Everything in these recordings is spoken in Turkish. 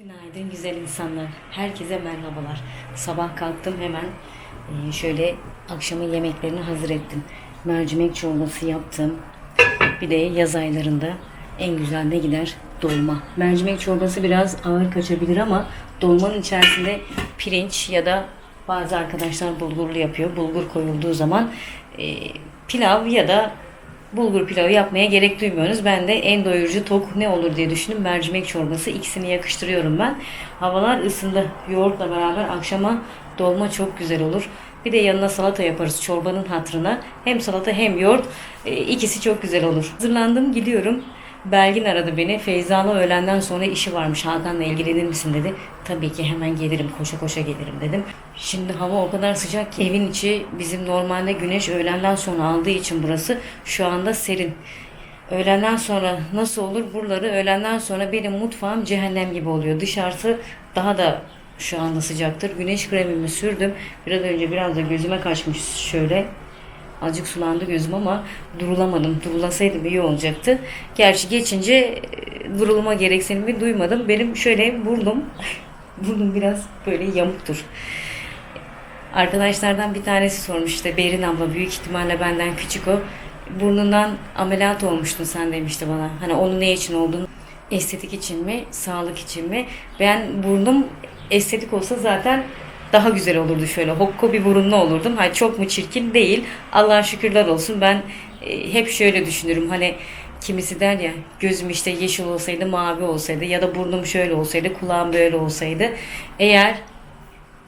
Günaydın güzel insanlar. Herkese merhabalar. Sabah kalktım hemen e, şöyle akşamın yemeklerini hazır ettim. Mercimek çorbası yaptım. Bir de yaz aylarında en güzel ne gider? Dolma. Mercimek çorbası biraz ağır kaçabilir ama dolmanın içerisinde pirinç ya da bazı arkadaşlar bulgurlu yapıyor. Bulgur koyulduğu zaman e, pilav ya da bulgur pilavı yapmaya gerek duymuyoruz. Ben de en doyurucu tok ne olur diye düşündüm. Mercimek çorbası ikisini yakıştırıyorum ben. Havalar ısındı. Yoğurtla beraber akşama dolma çok güzel olur. Bir de yanına salata yaparız çorbanın hatırına. Hem salata hem yoğurt e, ikisi çok güzel olur. Hazırlandım gidiyorum. Belgin aradı beni. Feyza'la öğlenden sonra işi varmış. Hakan'la ilgilenir misin dedi. Tabii ki hemen gelirim. Koşa koşa gelirim dedim. Şimdi hava o kadar sıcak ki evin içi bizim normalde güneş öğlenden sonra aldığı için burası şu anda serin. Öğlenden sonra nasıl olur? Buraları öğlenden sonra benim mutfağım cehennem gibi oluyor. Dışarısı daha da şu anda sıcaktır. Güneş kremimi sürdüm. Biraz önce biraz da gözüme kaçmış şöyle. Azıcık sulandı gözüm ama durulamadım. Durulasaydım iyi olacaktı. Gerçi geçince e, durulma gereksinimi duymadım. Benim şöyle burnum, burnum biraz böyle yamuktur. Arkadaşlardan bir tanesi sormuş işte Berin abla büyük ihtimalle benden küçük o. Burnundan ameliyat olmuştun sen demişti bana. Hani onun ne için olduğunu estetik için mi, sağlık için mi? Ben burnum estetik olsa zaten daha güzel olurdu şöyle. Hokko bir burunlu olurdum. Hani çok mu çirkin değil. Allah'a şükürler olsun. Ben e, hep şöyle düşünürüm. Hani kimisi der ya gözüm işte yeşil olsaydı, mavi olsaydı ya da burnum şöyle olsaydı, kulağım böyle olsaydı. Eğer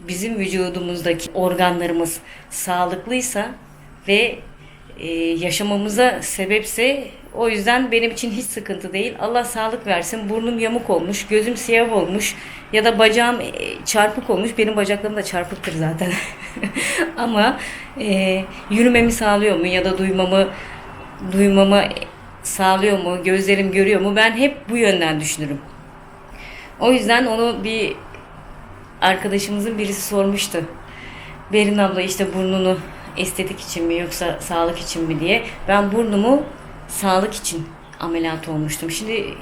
bizim vücudumuzdaki organlarımız sağlıklıysa ve e, yaşamamıza sebepse o yüzden benim için hiç sıkıntı değil. Allah sağlık versin. Burnum yamuk olmuş, gözüm siyah olmuş ya da bacağım e, çarpık olmuş. Benim bacaklarım da çarpıktır zaten. Ama e, yürümemi sağlıyor mu ya da duymamı duymamı sağlıyor mu? Gözlerim görüyor mu? Ben hep bu yönden düşünürüm. O yüzden onu bir arkadaşımızın birisi sormuştu. Berin abla işte burnunu estetik için mi yoksa sağlık için mi diye. Ben burnumu sağlık için ameliyat olmuştum. Şimdi e,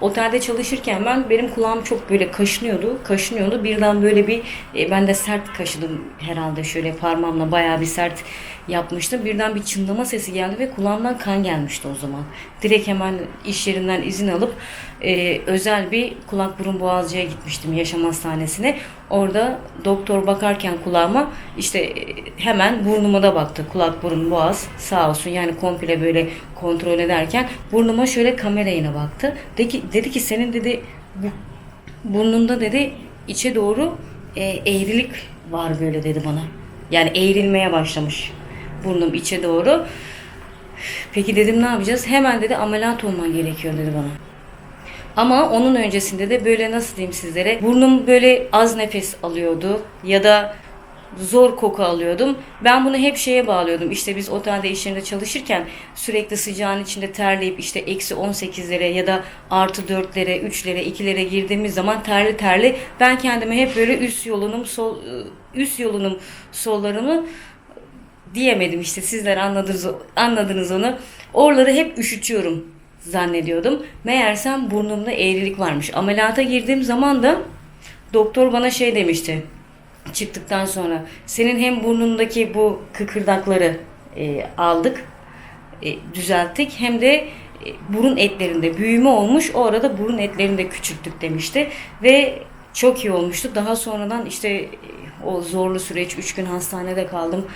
otelde çalışırken ben benim kulağım çok böyle kaşınıyordu. Kaşınıyordu. Birden böyle bir e, ben de sert kaşıdım herhalde şöyle parmağımla bayağı bir sert yapmıştım. Birden bir çınlama sesi geldi ve kulağımdan kan gelmişti o zaman. Direkt hemen iş yerinden izin alıp e, özel bir kulak burun boğazcıya gitmiştim yaşam hastanesine. Orada doktor bakarken kulağıma işte e, hemen burnuma da baktı. Kulak burun boğaz sağ olsun yani komple böyle kontrol ederken burnuma şöyle kamerayla baktı. Dedi ki, dedi ki senin dedi bu, burnunda dedi içe doğru e, eğrilik var böyle dedi bana. Yani eğrilmeye başlamış burnum içe doğru. Peki dedim ne yapacağız? Hemen dedi ameliyat olman gerekiyor dedi bana. Ama onun öncesinde de böyle nasıl diyeyim sizlere burnum böyle az nefes alıyordu ya da zor koku alıyordum. Ben bunu hep şeye bağlıyordum. İşte biz otelde iş yerinde çalışırken sürekli sıcağın içinde terleyip işte eksi 18'lere ya da artı 4'lere, 3'lere, 2'lere girdiğimiz zaman terli terli ben kendime hep böyle üst yolunum sol üst yolunum sollarımı diyemedim işte sizler anladınız anladınız onu. Oraları hep üşütüyorum zannediyordum. Meğersem burnumda eğrilik varmış. Ameliyata girdiğim zaman da doktor bana şey demişti. Çıktıktan sonra senin hem burnundaki bu kıkırdakları e, aldık, e, düzelttik hem de e, burun etlerinde büyüme olmuş. O arada burun etlerini de küçülttük demişti ve çok iyi olmuştu. Daha sonradan işte e, o zorlu süreç 3 gün hastanede kaldım.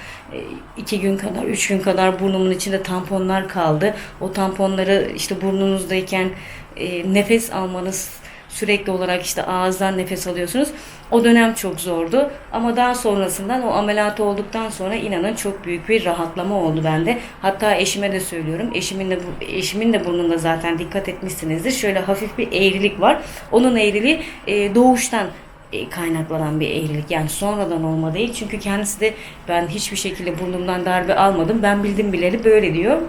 2 gün kadar 3 gün kadar burnumun içinde tamponlar kaldı. O tamponları işte burnunuzdayken e, nefes almanız sürekli olarak işte ağızdan nefes alıyorsunuz. O dönem çok zordu. Ama daha sonrasından o ameliyat olduktan sonra inanın çok büyük bir rahatlama oldu bende. Hatta eşime de söylüyorum. Eşimin de eşimin de burnunda zaten dikkat etmişsinizdir. Şöyle hafif bir eğrilik var. Onun eğriliği e, doğuştan e, kaynaklanan bir eğrilik. Yani sonradan olma değil. Çünkü kendisi de ben hiçbir şekilde burnumdan darbe almadım. Ben bildim bileli böyle diyor.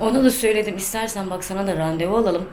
Ona da söyledim. İstersen bak sana da randevu alalım.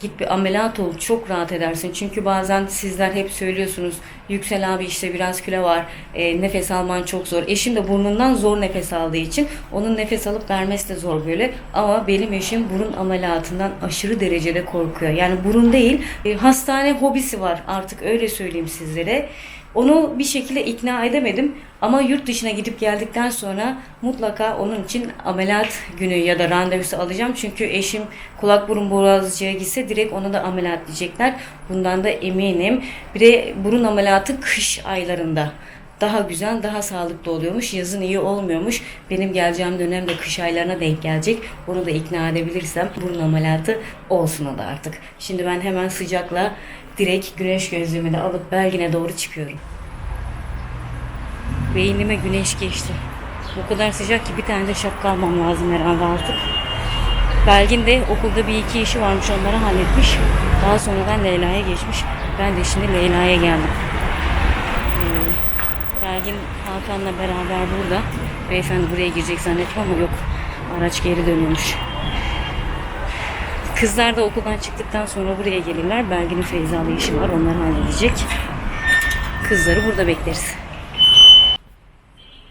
Git bir ameliyat ol çok rahat edersin. Çünkü bazen sizler hep söylüyorsunuz Yüksel abi işte biraz kilo var e, nefes alman çok zor. Eşim de burnundan zor nefes aldığı için onun nefes alıp vermesi de zor böyle. Ama benim eşim burun ameliyatından aşırı derecede korkuyor. Yani burun değil e, hastane hobisi var artık öyle söyleyeyim sizlere. Onu bir şekilde ikna edemedim ama yurt dışına gidip geldikten sonra mutlaka onun için ameliyat günü ya da randevusu alacağım. Çünkü eşim kulak burun boğazcıya gitse direkt ona da ameliyat diyecekler. Bundan da eminim. Bir de burun ameliyatı kış aylarında daha güzel, daha sağlıklı oluyormuş. Yazın iyi olmuyormuş. Benim geleceğim dönem de kış aylarına denk gelecek. Onu da ikna edebilirsem burun ameliyatı olsun o da artık. Şimdi ben hemen sıcakla direkt güneş gözlüğümü de alıp Belgin'e doğru çıkıyorum. Beynime güneş geçti. O kadar sıcak ki bir tane de şapka almam lazım herhalde artık. Belgin de okulda bir iki işi varmış onları halletmiş. Daha sonradan Leyla'ya geçmiş. Ben de şimdi Leyla'ya geldim. Ee, Belgin Hakan'la beraber burada. Beyefendi buraya girecek zannettim ama yok. Araç geri dönüyormuş. Kızlar da okuldan çıktıktan sonra buraya gelirler. Belgin'in Feyza'lı işi var. Onları halledecek. Kızları burada bekleriz.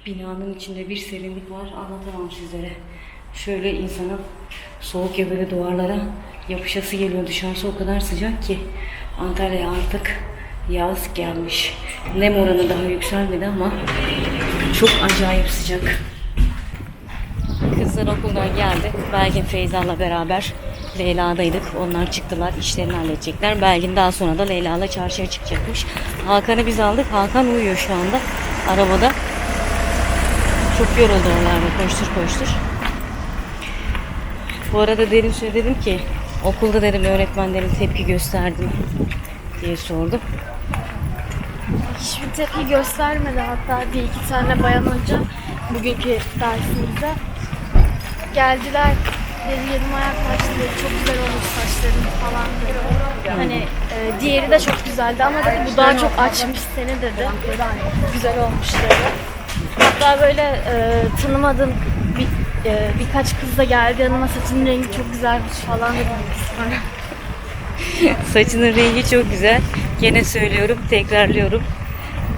Binanın içinde bir serinlik var. Anlatamam sizlere. Şöyle insanın soğuk ya böyle duvarlara yapışası geliyor. Dışarısı o kadar sıcak ki Antalya'ya artık yaz gelmiş. Nem oranı daha yükselmedi ama çok acayip sıcak. Kızlar okuldan geldi. Belgin Feyza'la beraber Leyla'daydık. Onlar çıktılar. işlerini halledecekler. Belgin daha sonra da Leyla'la çarşıya çıkacakmış. Hakan'ı biz aldık. Hakan uyuyor şu anda arabada. Çok yoruldu onlarla koştur koştur. Bu arada derin şöyle dedim ki okulda dedim öğretmenlerin tepki gösterdi mi diye sordum. Hiçbir tepki göstermedi hatta bir iki tane bayan hoca bugünkü dersimizde geldiler dedi yanıma yaklaştı dedi çok güzel olmuş saçların falan dedi. Hani e, diğeri de çok güzeldi ama dedi bu daha çok açmış seni dedi. Güzel olmuş dedi. Hatta böyle e, tanımadığım bir, e, birkaç kız da geldi yanıma saçının rengi çok güzelmiş falan dedi. Saçının rengi çok güzel. Gene söylüyorum, tekrarlıyorum.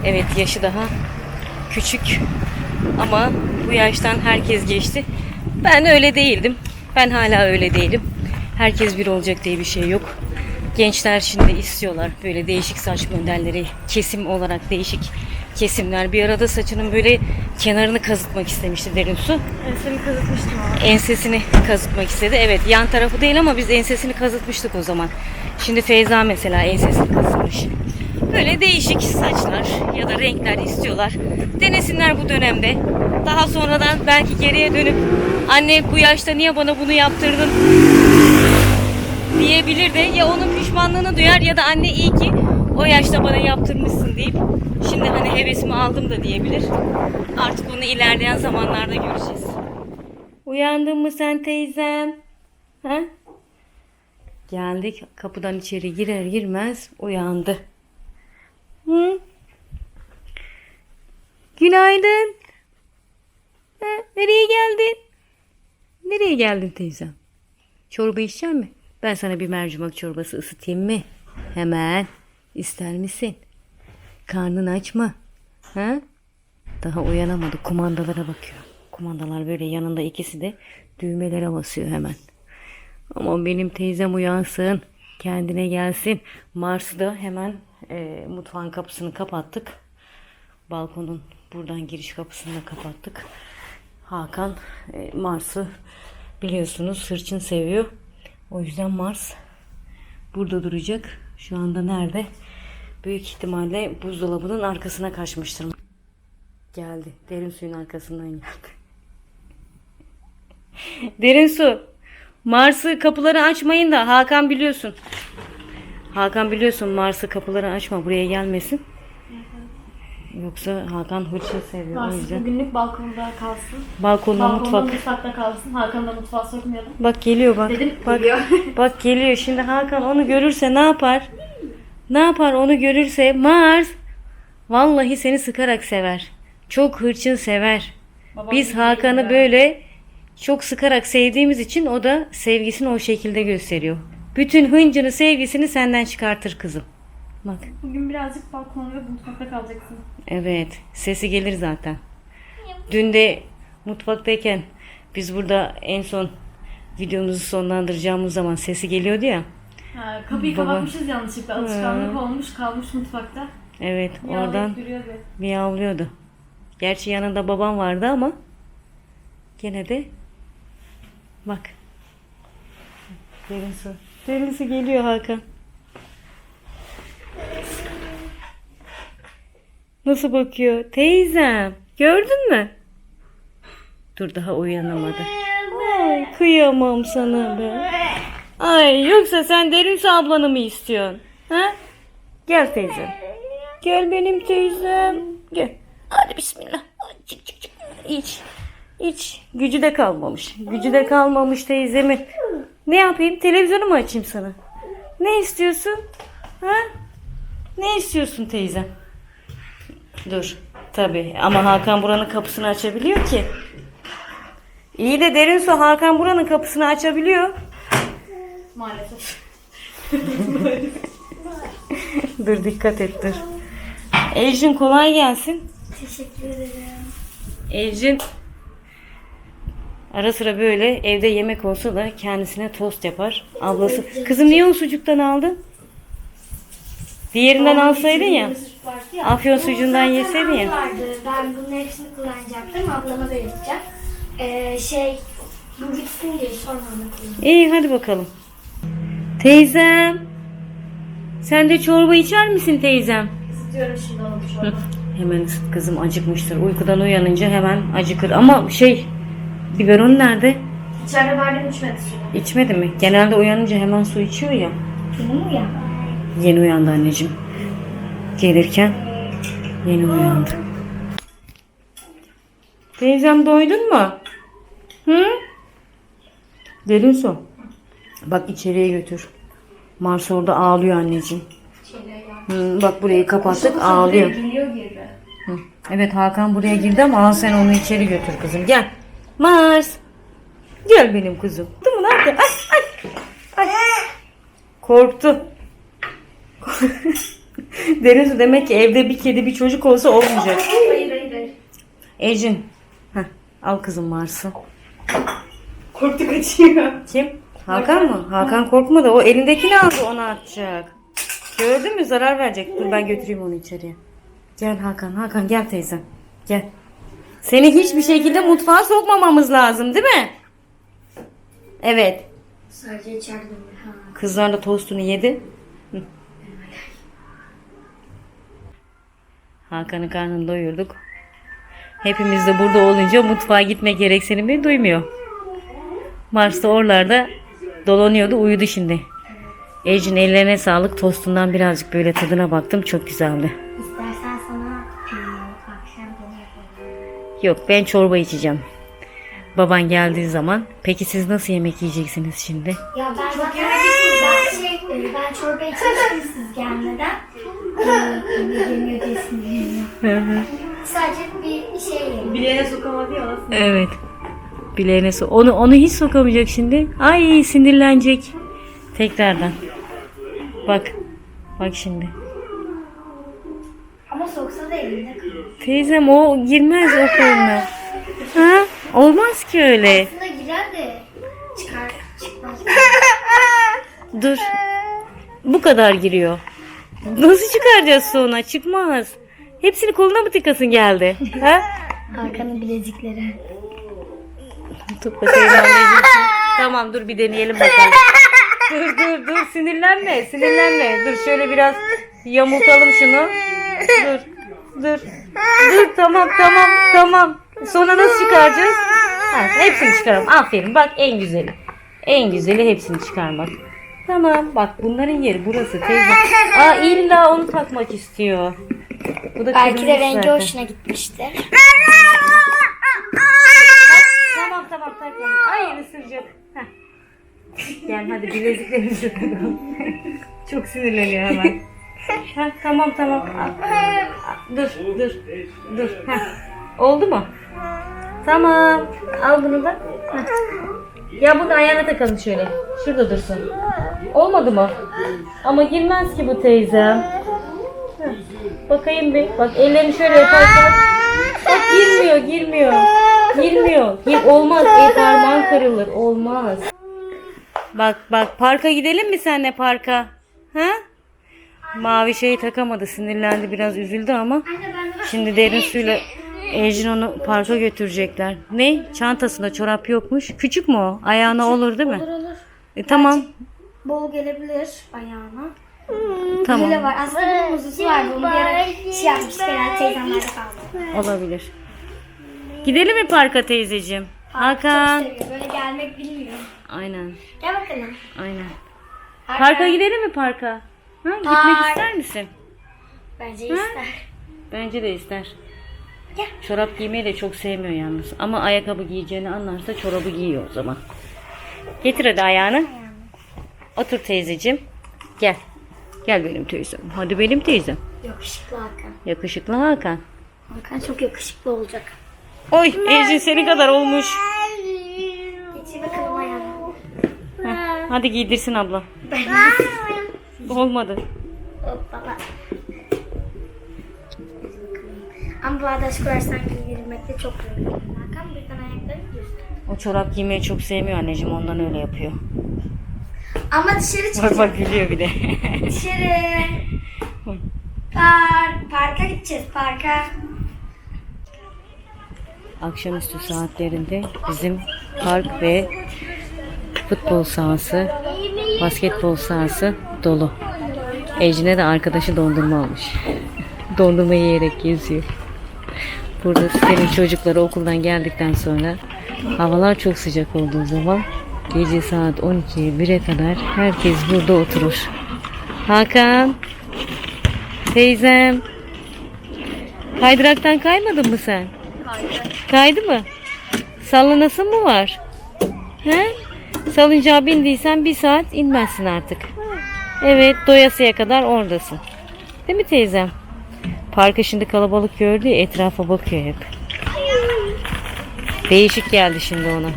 Evet yaşı daha küçük. Ama bu yaştan herkes geçti. Ben öyle değildim. Ben hala öyle değilim. Herkes bir olacak diye bir şey yok. Gençler şimdi istiyorlar böyle değişik saç modelleri, kesim olarak değişik kesimler. Bir arada saçının böyle kenarını kazıtmak istemişti Derin Su. Ben seni kazıtmıştım ama. ensesini kazıtmak istedi. Evet yan tarafı değil ama biz ensesini kazıtmıştık o zaman. Şimdi Feyza mesela ensesini kazıtmış. Böyle değişik saçlar ya da renkler istiyorlar. Denesinler bu dönemde. Daha sonradan belki geriye dönüp anne bu yaşta niye bana bunu yaptırdın diyebilir de ya onun pişmanlığını duyar ya da anne iyi ki o yaşta bana yaptırmışsın deyip şimdi hani hevesimi aldım da diyebilir. Artık onu ilerleyen zamanlarda göreceğiz. Uyandın mı sen teyzem? Ha? Geldik kapıdan içeri girer girmez uyandı. Hı? Günaydın. Ha, nereye geldin? Nereye geldin teyzem? Çorba içecek mi? Ben sana bir mercimek çorbası ısıtayım mı? Hemen. İster misin? Karnın aç mı? Ha? Daha uyanamadı. Kumandalara bakıyor. Kumandalar böyle yanında ikisi de düğmelere basıyor hemen. Ama benim teyzem uyansın. Kendine gelsin. Mars'ı da hemen e, mutfağın kapısını kapattık. Balkonun buradan giriş kapısını da kapattık. Hakan e, Mars'ı biliyorsunuz hırçın seviyor. O yüzden Mars burada duracak. Şu anda nerede? Büyük ihtimalle buzdolabının arkasına kaçmıştır. Geldi. Derin suyun arkasından geldi. Derin su. Mars'ı kapıları açmayın da Hakan biliyorsun. Hakan biliyorsun Mars'ı kapıları açma buraya gelmesin. Yoksa Hakan hırçın seviyor o Varsın yüzden. bugünlük balkonda kalsın. Balkonda Balkonda mutfak. mutfakta kalsın. Hakan'ı da mutfağa sokmayalım. Bak geliyor bak. Dedim, bak, geliyor. bak geliyor. Şimdi Hakan onu görürse ne yapar? Ne yapar onu görürse Mars vallahi seni sıkarak sever. Çok hırçın sever. Babam Biz gibi Hakan'ı değil ya. böyle çok sıkarak sevdiğimiz için o da sevgisini o şekilde gösteriyor. Bütün hıncını, sevgisini senden çıkartır kızım. Bak. Bugün birazcık balkonda ve mutfakta kalacaksın. Evet. Sesi gelir zaten. Dün de mutfaktayken biz burada en son videomuzu sonlandıracağımız zaman sesi geliyordu ya. Ha, kapıyı Baba. kapatmışız yanlışlıkla. Alışkanlık olmuş kalmış mutfakta. Evet Miyavlayıp oradan duruyordu. miyavlıyordu. Gerçi yanında babam vardı ama gene de bak. Derin su. Derin su geliyor Hakan. Nasıl bakıyor? Teyzem. Gördün mü? Dur daha uyanamadı. Ay kıyamam sana be. Ay yoksa sen derin su ablanı mı istiyorsun? Ha? Gel teyzem. Gel benim teyzem. Gel. Hadi bismillah. Hadi çık çık çık. İç. İç. Gücü de kalmamış. Gücü de kalmamış teyzemin. Ne yapayım? Televizyonu mu açayım sana? Ne istiyorsun? Ha? Ne istiyorsun teyzem? Dur. Tabii ama Hakan buranın kapısını açabiliyor ki. İyi de derin su Hakan buranın kapısını açabiliyor. Maalesef. Dur dikkat et dur. Ejin kolay gelsin. Teşekkür ederim. Ejin ara sıra böyle evde yemek olsa da kendisine tost yapar. Ablası. Kızım niye o sucuktan aldın? Diğerinden alsaydın ya. Afyon sucuğundan ya. vardı. Ben bunun hepsini kullanacaktım. Ablama da yapacağım. Ee, şey, bu gitsin diye sonra onu kullanacağım. İyi hadi bakalım. Teyzem. Sen de çorba içer misin teyzem? İstiyorum şimdi onu çorba. Hemen ısıt kızım acıkmıştır. Uykudan uyanınca hemen acıkır. Ama şey biberon nerede? İçeride bardak içmedi suyu. İçmedi mi? Genelde uyanınca hemen su içiyor ya. Benim mi ya? Yeni uyandı anneciğim. Gelirken yeni uyandı. Teyzem doydun mu? Hı? Derin su. Bak içeriye götür. Mars orada ağlıyor anneciğim. Hı, bak burayı kapattık ağlıyor. Hı. Evet Hakan buraya girdi ama al sen onu içeri götür kızım. Gel. Mars. Gel benim kızım. Değil mi? Nerede? Ay, ay, ay. Korktu. Deniz demek ki evde bir kedi bir çocuk olsa olmayacak. Hayır hayır hayır. Ejin. Heh, al kızım Mars'ı. Korktu kaçıyor. Kim? Hakan mı? Hakan korkmadı. O elindekini aldı onu atacak. Gördün mü? Zarar verecek. Dur ben götüreyim onu içeriye. Gel Hakan. Hakan gel teyzem. Gel. Seni hiçbir şekilde mutfağa sokmamamız lazım değil mi? Evet. Sadece içeride. Kızlar da tostunu yedi. Hakan'ın karnını doyurduk. Hepimiz de burada olunca mutfağa gitme gereksinimi duymuyor. Mars da oralarda dolanıyordu uyudu şimdi. Ecin ellerine sağlık tostundan birazcık böyle tadına baktım çok güzeldi. İstersen sana hmm, akşam. Yok ben çorba içeceğim. Baban geldiği zaman. Peki siz nasıl yemek yiyeceksiniz şimdi? Ya ben çok ben şey, e, ben çorba içmiştim siz gelmeden. Sadece bir şey. Bileğine sokamadı ya aslında. Evet. Bileğine so- onu onu hiç sokamayacak şimdi. Ay sinirlenecek. Tekrardan. Bak. Bak şimdi. Ama soksa da elinde kalır. Teyzem o girmez o koluna. Ha? Olmaz ki öyle. Aslında girer de çıkar çıkmaz. Dur. Bu kadar giriyor. Nasıl çıkaracağız sonra? Çıkmaz. Hepsini koluna mı tıkasın geldi? Ha? Hakan'ın bilezikleri. Tut bakayım anneciğim. Tamam dur bir deneyelim bakalım. Dur dur dur sinirlenme sinirlenme. Dur şöyle biraz yamultalım şunu. Dur dur. Dur tamam tamam tamam. Sonra nasıl çıkaracağız? Ha, hepsini çıkaralım. Aferin bak en güzeli. En güzeli hepsini çıkarmak. Tamam bak bunların yeri burası teyze. Aa illa onu takmak istiyor. Bu da Belki de kırmızı rengi zaten. hoşuna gitmiştir. Tamam tamam takma. Ay ısıracak. Heh. Gel hadi bileziklerimizi takalım. Çok sinirleniyor hemen. Heh, tamam tamam. Dur dur dur. Heh. Oldu mu? Tamam. Al bunu da. Heh. Ya bunu ayağına takalım şöyle. Şurada dursun. Olmadı mı? Ama girmez ki bu teyzem. Heh, Bakayım bir. Bak ellerini şöyle yaparsan. Bak girmiyor, girmiyor. Girmiyor. Gir, olmaz. El parmağın kırılır. Olmaz. Bak bak parka gidelim mi senle parka? Ha? Mavi şeyi takamadı. Sinirlendi biraz üzüldü ama. Şimdi derin suyla Ejin onu parka götürecekler. Ne? Çantasında çorap yokmuş. Küçük mü o? Ayağına olur değil mi? olur olur. E, tamam. Bol gelebilir ayağına. Tamam. Böyle var. Aslında bunun muzusu var. Bunu bir ara şey yapmıştık herhalde teyzemlerde kaldı. Olabilir. Gidelim mi parka teyzeciğim? Hakan. Çok seviyor. Böyle gelmek bilmiyor. Aynen. Gel bakalım. Aynen. Hakan. Parka gidelim mi parka? Ha, gitmek Park. ister misin? Bence ister. Bence de ister. Çorap giymeyi de çok sevmiyor yalnız. Ama ayakkabı giyeceğini anlarsa çorabı giyiyor o zaman. Getir hadi ayağını. Otur teyzeciğim. Gel. Gel benim teyzem. Hadi benim teyzem. Yakışıklı Hakan. Yakışıklı Hakan. Hakan çok yakışıklı olacak. Oy Ejin senin kadar olmuş. Getir bakalım ayağını. Heh, hadi giydirsin abla. Olmadı. Hoppala. Ama bağdaş kurarsan giydirilmekte çok yoruluyor. Hakan birden ayakları gidiyorsun. O çorap giymeyi çok sevmiyor anneciğim ondan öyle yapıyor. Ama dışarı çık. Bak bak gülüyor bir de. Dışarı. Park. Parka gideceğiz parka. Akşamüstü saatlerinde bizim park ve futbol sahası, basketbol sahası dolu. Ecine de arkadaşı dondurma almış. Dondurma yiyerek geziyor. Burada sitenin çocukları okuldan geldikten sonra havalar çok sıcak olduğu zaman gece saat 12'ye 1'e kadar herkes burada oturur. Hakan, teyzem, kaydıraktan kaymadın mı sen? Kaydı mı? Sallanasın mı var? He? Salıncağa bindiysen bir saat inmezsin artık. Evet doyasıya kadar oradasın. Değil mi teyzem? Parkı şimdi kalabalık gördü ya etrafa bakıyor hep. Değişik geldi şimdi ona.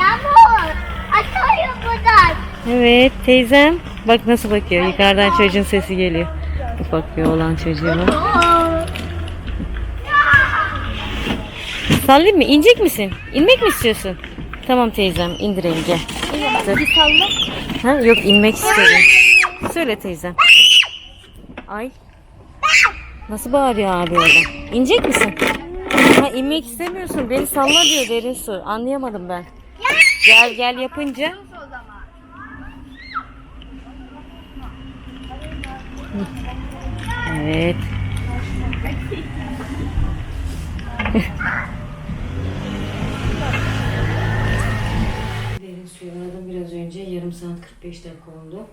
Yağmur. Atıyor buradan. Evet teyzem. Bak nasıl bakıyor. Yukarıdan çocuğun sesi geliyor. Ufak bir oğlan çocuğuna. Sallayayım mı? İnecek misin? İnmek mi istiyorsun? Tamam teyzem indireyim gel. Bir salla. Ha, yok inmek istiyorum. Söyle teyzem. Ay. Nasıl bağırıyor abi orada? İnecek misin? Ha inmek istemiyorsun. Beni salla diyor derin su. Anlayamadım ben. Gel gel yapınca. Evet. Derin suyu aradım biraz önce. Yarım saat 45 dakika oldu.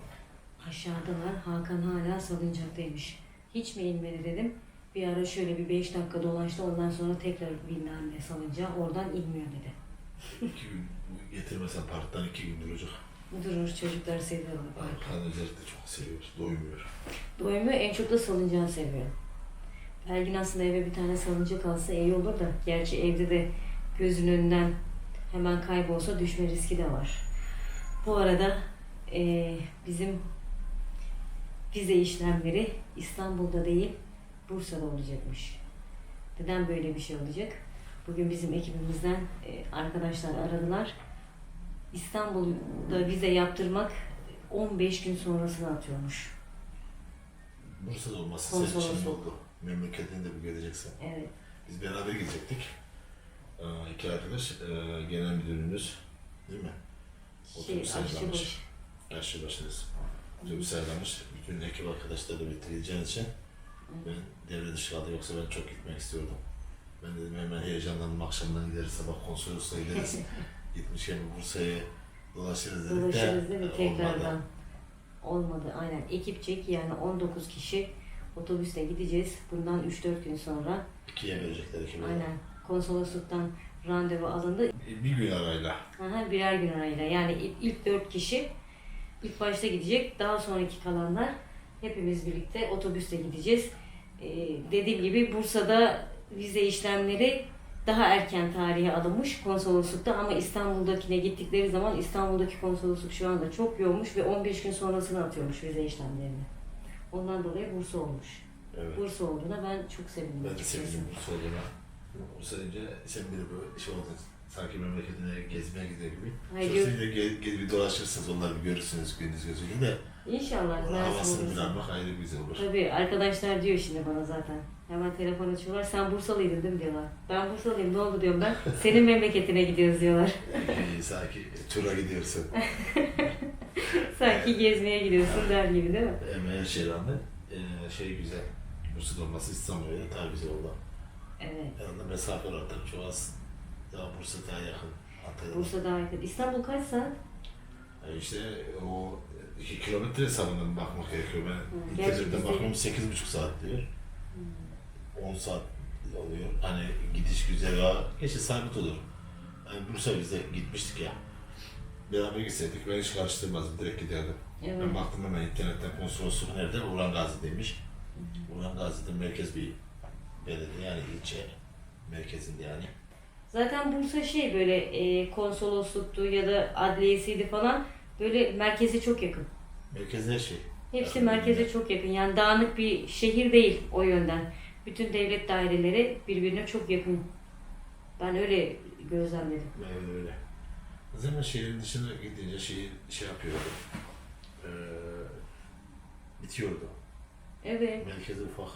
Aşağıdalar. Hakan hala salıncaktaymış. Hiç mi inmedi dedim. Bir ara şöyle bir 5 dakika dolaştı. Ondan sonra tekrar bindi anne salıncağa. Oradan inmiyor dedi. İki gün getirmesen parktan iki gün duracak. Durur çocuklar seviyor onu. Parktan özellikle çok seviyor, doymuyor. Doymuyor en çok da salıncağı seviyor. Belgin aslında eve bir tane salıncak alsa iyi olur da. Gerçi evde de gözün önünden hemen kaybolsa düşme riski de var. Bu arada eee, bizim vize işlemleri İstanbul'da değil Bursa'da olacakmış. Neden böyle bir şey olacak? Bugün bizim ekibimizden eee, arkadaşlar aradılar. İstanbul'da vize yaptırmak 15 gün sonrasına atıyormuş. Bursa'da olması senin için oldu. Memleketini de bir göreceksin. Evet. Biz beraber gidecektik. Ee, iki arkadaş, ee, genel müdürümüz değil mi? Şey, Otobüs aşçı ayarlamış. Otobüs ayarlamış. Bütün ekip arkadaşları da bitireceğin için ben devre dışı kaldı. Yoksa ben çok gitmek istiyordum. Ben dedim hemen heyecanlandım. Akşamdan gideriz, sabah konsolosluğa gideriz. Gitmişken Bursa'ya dolaşırız dedik de. Dolaşırız değil mi e, tekrardan? olmadı. Olmadı aynen. Ekipçek yani 19 kişi otobüste gideceğiz. Bundan 3-4 gün sonra İkiye verecekler ekibi. aynen konsolosluktan randevu alındı. Bir gün arayla. Aha, birer gün arayla. Yani ilk 4 kişi ilk başta gidecek. Daha sonraki kalanlar hepimiz birlikte otobüste gideceğiz. Ee, dediğim gibi Bursa'da vize işlemleri daha erken tarihe alınmış konsoloslukta ama İstanbul'dakine gittikleri zaman İstanbul'daki konsolosluk şu anda çok yoğunmuş ve 15 gün sonrasını atıyormuş vize işlemlerini. Ondan dolayı Bursa olmuş. Evet. Bursa olduğuna ben çok sevindim. Ben de sevindim bu sorduğuna. Bu senince sen biri böyle şey oldun. Sanki memleketine gezmeye gidiyor gibi. Hayır, yok. senince gez, gez bir dolaşırsınız, onları bir görürsünüz gündüz gözüyle de. İnşallah. Onun havasını bir almak ayrı güzel olur. Tabii arkadaşlar diyor şimdi bana zaten. Hemen telefon açıyorlar. Sen Bursalıydın değil mi diyorlar. Ben Bursalıyım ne oldu diyorum ben. Senin memleketine gidiyoruz diyorlar. Ee, sanki tura gidiyorsun. Sanki gezmeye gidiyorsun der gibi değil mi? Ama her şeye rağmen e, şey güzel. Bursa'da olması İstanbul'a da daha güzel oldu. Evet. Yanında mesafe tabii çok az. Daha Bursa daha yakın. Antalya'dan. Bursa daha yakın. İstanbul kaç saat? Yani işte o iki kilometre hesabından bakmak gerekiyor. Ben bizde- bakıyorum sekiz buçuk saat diyor. 10 saat oluyor. Hani gidiş güzel ha. Geçi sabit olur. Yani Bursa bize gitmiştik ya. Beraber gitseydik ben hiç karıştırmazdım. Direkt giderdim. Evet. Ben baktım hemen internetten konsolosluk nerede? Orhan Gazi'deymiş. Orhan Gazi'de merkez bir belediye yani ilçe merkezinde yani. Zaten Bursa şey böyle e, konsolosluktu ya da adliyesiydi falan böyle merkeze çok yakın. Merkez her şey. Hepsi Yani merkeze çok yakın. Yani dağınık bir şehir değil o yönden. Bütün devlet daireleri birbirine çok yakın. Ben öyle gözlemledim. Öyle öyle. Zaten şehrin dışına gidince şehir şey yapıyordu. Ee, bitiyordu. Evet. Merkezi ufak.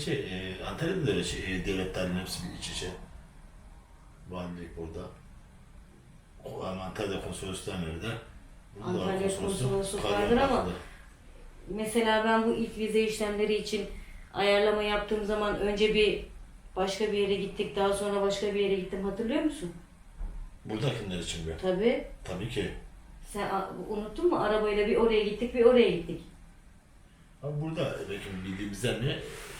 Şey, e, Antalya'da da öyle şey, e, devlet dairelerinin hepsi bir iç içe. Valilik burada. O, ama Antalya'da konsolosluğu nerede? Antalya konsolosluk Kadran vardır ama-. Mesela ben bu ilk vize işlemleri için ayarlama yaptığım zaman önce bir başka bir yere gittik, daha sonra başka bir yere gittim. Hatırlıyor musun? Buradakiler için mi? Tabii. Tabii ki. Sen unuttun mu? Arabayla bir oraya gittik, bir oraya gittik. Ama burada belki bildiğimizden ne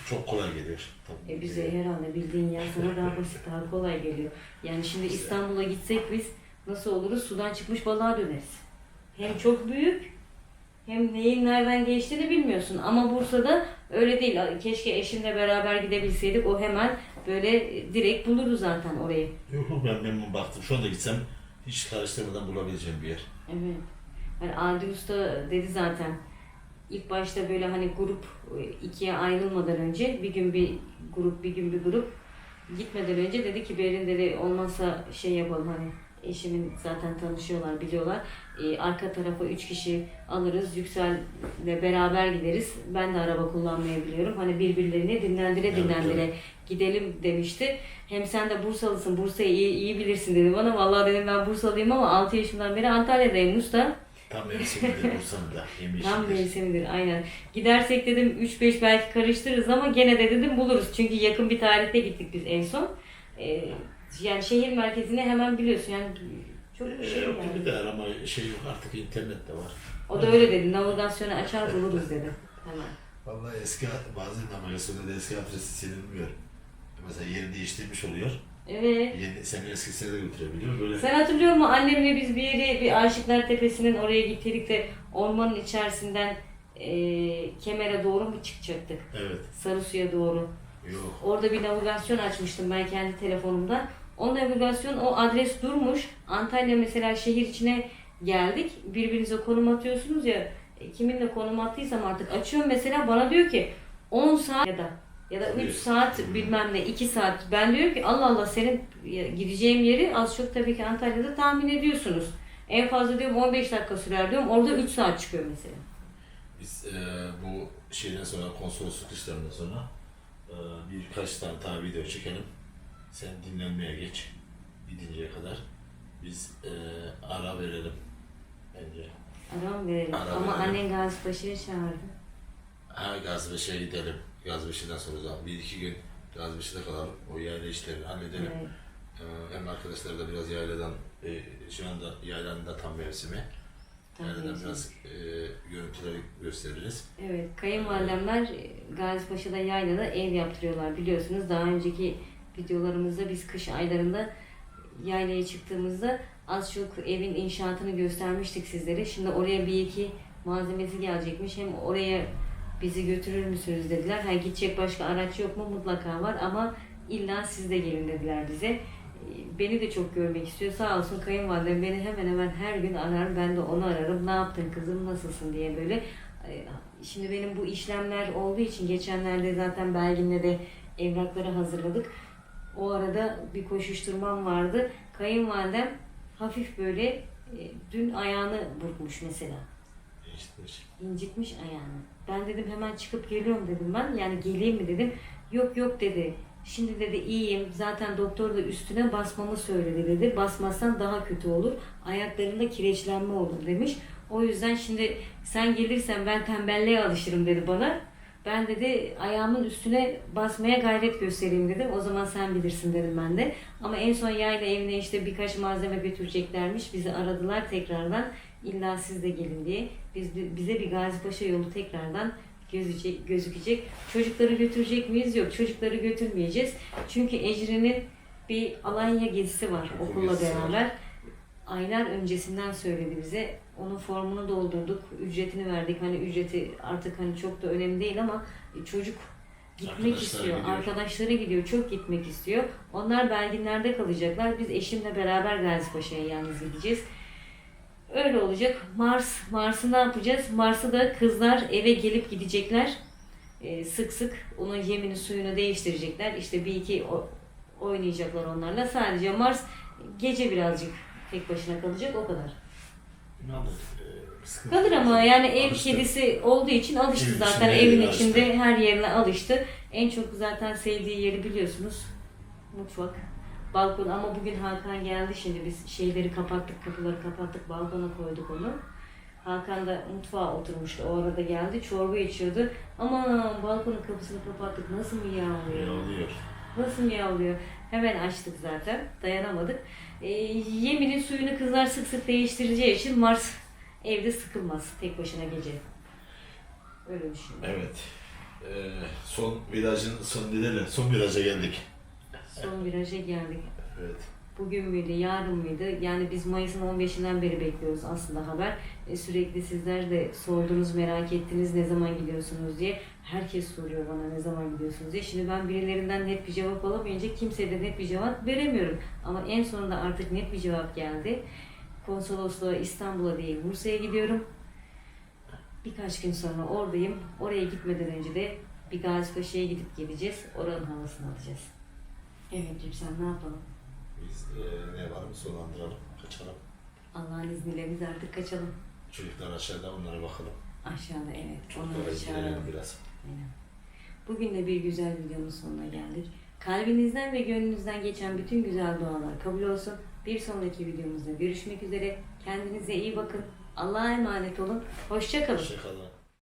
çok kolay gelir. Tabii E bize herhalde bildiğin yer sana daha basit, daha kolay geliyor. Yani şimdi İstanbul'a gitsek biz nasıl oluruz? Sudan çıkmış balığa döneriz. Hem çok büyük hem neyin nereden geçtiğini bilmiyorsun. Ama Bursa'da öyle değil. Keşke eşimle beraber gidebilseydik. O hemen böyle direkt bulurdu zaten orayı. Yok yok ben memnun baktım. Şu anda gitsem hiç karıştırmadan bulabileceğim bir yer. Evet. Yani Adi Usta dedi zaten. İlk başta böyle hani grup e, ikiye ayrılmadan önce bir gün bir grup bir gün bir grup gitmeden önce dedi ki Berin dedi olmazsa şey yapalım hani eşimin zaten tanışıyorlar biliyorlar. E, arka tarafa üç kişi alırız Yüksel'le beraber gideriz. Ben de araba kullanmayı biliyorum. Hani birbirlerini dinlendire dinlendire evet. gidelim demişti. Hem sen de Bursalısın, Bursa'yı iyi, iyi bilirsin dedi bana. Vallahi dedim ben Bursalıyım ama 6 yaşımdan beri Antalya'dayım usta. Tam mevsiminde Bursa'nda yemiş. Tam mevsimidir aynen. Gidersek dedim 3-5 belki karıştırırız ama gene de dedim buluruz. Çünkü yakın bir tarihte gittik biz en son. Ee, yani şehir merkezini hemen biliyorsun yani çok şey Yok yani. gibi de arama şey yok artık internet de var. O da öyle dedi. Navigasyonu açar buluruz dedi. Hemen. Vallahi eski bazı navigasyonda eski adresi silinmiyor. Mesela yeri değiştirmiş oluyor. Evet. Yeni, seni eskisine de götürebiliyor. Böyle Sen hatırlıyor musun annemle biz bir yere bir Aşıklar Tepesi'nin oraya gittik de ormanın içerisinden e, Kemer'e doğru mu çıkacaktık? evet. Sarısu'ya doğru. Yok. Orada bir navigasyon açmıştım ben kendi telefonumda. O navigasyon, o adres durmuş. Antalya mesela şehir içine geldik. Birbirinize konum atıyorsunuz ya. e, Kiminle konum attıysam artık açıyorum mesela bana diyor ki 10 saat ya da ya da 3 Evet. saat bilmem ne 2 saat. Ben diyorum ki Allah Allah senin gideceğim yeri az çok tabii ki Antalya'da tahmin ediyorsunuz. En fazla diyorum 15 dakika sürer diyorum. Orada 3 saat çıkıyor mesela. Biz e, bu şeyden sonra konsolosluk işlerinden sonra e, birkaç tane daha video çekelim. Sen dinlenmeye geç. Gidinceye kadar. Biz e, ara verelim. Bence. Aram verelim. Ara Ama verelim. annen Gazipaşa'ya çağırdı. Ha Gazbeşe'ye gidelim. Gazbeşe'den sonra zaman bir iki gün Gazbeşe'de kalalım. O yayla işlerini halledelim. Evet. Ee, hem arkadaşlar da biraz yayladan, e, şu anda yaylanın da tam mevsimi. Yayladan biraz e, görüntüleri gösteririz. Evet, kayınvalidemler e, Gazipaşa'da yaylada ev yaptırıyorlar biliyorsunuz. Daha önceki videolarımızda biz kış aylarında yaylaya çıktığımızda az çok evin inşaatını göstermiştik sizlere. Şimdi oraya bir iki malzemesi gelecekmiş. Hem oraya bizi götürür müsünüz dediler. Ha, gidecek başka araç yok mu? Mutlaka var ama illa siz de gelin dediler bize. E, Beni de çok görmek istiyor. Sağ olsun kayınvalidem beni hemen hemen her gün arar. Ben de onu ararım. Ne yaptın kızım, nasılsın diye böyle. E, Şimdi benim bu işlemler olduğu için geçenlerde zaten Belgin'le de evrakları hazırladık. O arada bir koşuşturmam vardı. Kayınvalidem hafif böyle e, dün ayağını burkmuş mesela. İşte, incitmiş ayağını. Ben dedim hemen çıkıp geliyorum dedim ben. Yani geleyim mi dedim. Yok yok dedi. Şimdi dedi iyiyim. Zaten doktor da üstüne basmamı söyledi dedi. Basmazsan daha kötü olur. Ayaklarında kireçlenme olur demiş. O yüzden şimdi sen gelirsen ben tembelliğe alışırım dedi bana. Ben dedi ayağımın üstüne basmaya gayret göstereyim dedi. O zaman sen bilirsin dedim ben de. Ama en son yayla evine işte birkaç malzeme götüreceklermiş. Bizi aradılar tekrardan. İlla siz de gelin diye. Biz, bize bir Gazipaşa yolu tekrardan gözecek, gözükecek. Çocukları götürecek miyiz? Yok. Çocukları götürmeyeceğiz. Çünkü Ecrin'in bir Alanya gezisi var Okul okulla gezisi var. beraber. Aylar öncesinden söyledi bize. Onun formunu doldurduk. Ücretini verdik. Hani ücreti artık hani çok da önemli değil ama çocuk gitmek istiyor. gidiyor. Arkadaşları gidiyor. Çok gitmek istiyor. Onlar Belginler'de kalacaklar. Biz eşimle beraber Gazipaşa'ya yalnız gideceğiz. Öyle olacak. Mars, Mars'ı ne yapacağız? Mars'ı da kızlar eve gelip gidecekler. Ee, sık sık onun yemini suyunu değiştirecekler. İşte bir iki oynayacaklar onlarla. Sadece Mars gece birazcık tek başına kalacak o kadar. Ee, Kalır ama yani ev Alıştı. kedisi olduğu için alıştı Evin zaten. içinde Evin alıştı. içinde her yerine alıştı. En çok zaten sevdiği yeri biliyorsunuz. Mutfak. Balkon ama bugün Hakan geldi şimdi biz şeyleri kapattık, kapıları kapattık, balkona koyduk onu. Hakan da mutfağa oturmuştu, o arada geldi, çorba içiyordu. Ama balkonun kapısını kapattık, nasıl mı yağmıyor? Yağlıyor. Nasıl miyavlıyor? Hemen açtık zaten. Dayanamadık. Ee, yeminin suyunu kızlar sık sık değiştireceği için Mars evde sıkılmaz tek başına gece. Öyle düşünüyorum. Evet. Ee, son virajın son dileğiyle son viraja geldik. Son viraja geldik. Evet. Bugün müydü, yarın mıydı? Yani biz Mayıs'ın 15'inden beri bekliyoruz aslında haber. E, sürekli sizler de sordunuz, merak ettiniz ne zaman gidiyorsunuz diye. Herkes soruyor bana ne zaman gidiyorsunuz diye. Şimdi ben birilerinden net bir cevap alamayınca kimseye de net bir cevap veremiyorum. Ama en sonunda artık net bir cevap geldi. Konsolosluğa İstanbul'a değil Bursa'ya gidiyorum. Birkaç gün sonra oradayım. Oraya gitmeden önce de bir Gazipaşa'ya gidip geleceğiz. Oranın havasını alacağız. Evet Yüksel ne yapalım? Biz e, ne var mı sonlandıralım, kaçalım. Allah'ın izniyle biz artık kaçalım. Çocuklar aşağıda onlara bakalım. Aşağıda evet. Çocuklara Onları ilgilenelim çağıralım. biraz. Aynen. Bugün de bir güzel videonun sonuna geldik. Kalbinizden ve gönlünüzden geçen bütün güzel dualar kabul olsun. Bir sonraki videomuzda görüşmek üzere. Kendinize iyi bakın. Allah'a emanet olun. Hoşça kalın. Hoşçakalın.